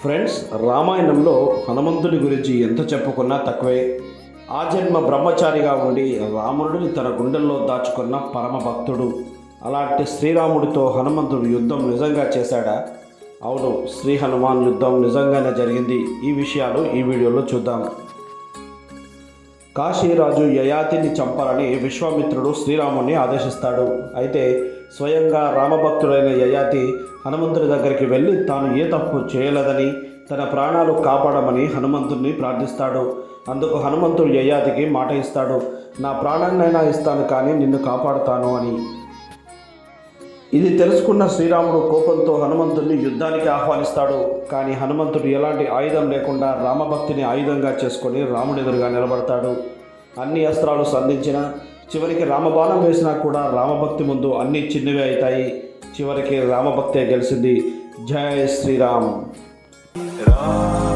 Friends రామాయణంలో హనుమంతుడి గురించి ఎంత చెప్పుకున్నా తక్కువే. ఆ జన్మ బ్రహ్మచారిగా ఉండి రాముడిని తన గుండెల్లో దాచుకున్న పరమ భక్తుడు అలాంటి శ్రీరాముడితో హనుమంతుడు యుద్ధం నిజంగా చేశాడా? అవును శ్రీ హనుమాన్ యుద్ధం నిజంగానే జరిగింది. ఈ విషయాలు ఈ వీడియోలో చూద్దాం. కాశీరాజు యయాతిని చంపాలని విశ్వామిత్రుడు శ్రీరాముని ఆదేశిస్తాడు. అయితే స్వయంగా రామభక్తుడైన యయాతి హనుమంతుడి దగ్గరికి వెళ్ళి తాను ఏ తప్పు చేయలేదని తన ప్రాణాలు కాపాడమని హనుమంతుడిని ప్రార్థిస్తాడు. అందుకు హనుమంతుడు యయాతికి మాట ఇస్తాడు. నా ప్రాణాన్నైనా ఇస్తాను కానీ నిన్ను కాపాడుతాను అని. ఇది తెలుసుకున్న శ్రీరాముడు కోపంతో హనుమంతుడిని యుద్ధానికి ఆహ్వానిస్తాడు. కానీ హనుమంతుడు ఎలాంటి ఆయుధం లేకుండా రామభక్తిని ఆయుధంగా చేసుకొని రాముడి ఎదురుగా నిలబడతాడు. అన్ని అస్త్రాలు సంధించిన చివరికి రామబాణం వేసినా కూడా రామభక్తి ముందు అన్ని చిన్నవే అవుతాయి. చివరికి రామభక్తే గెలిచింది జయ శ్రీరామ్. రా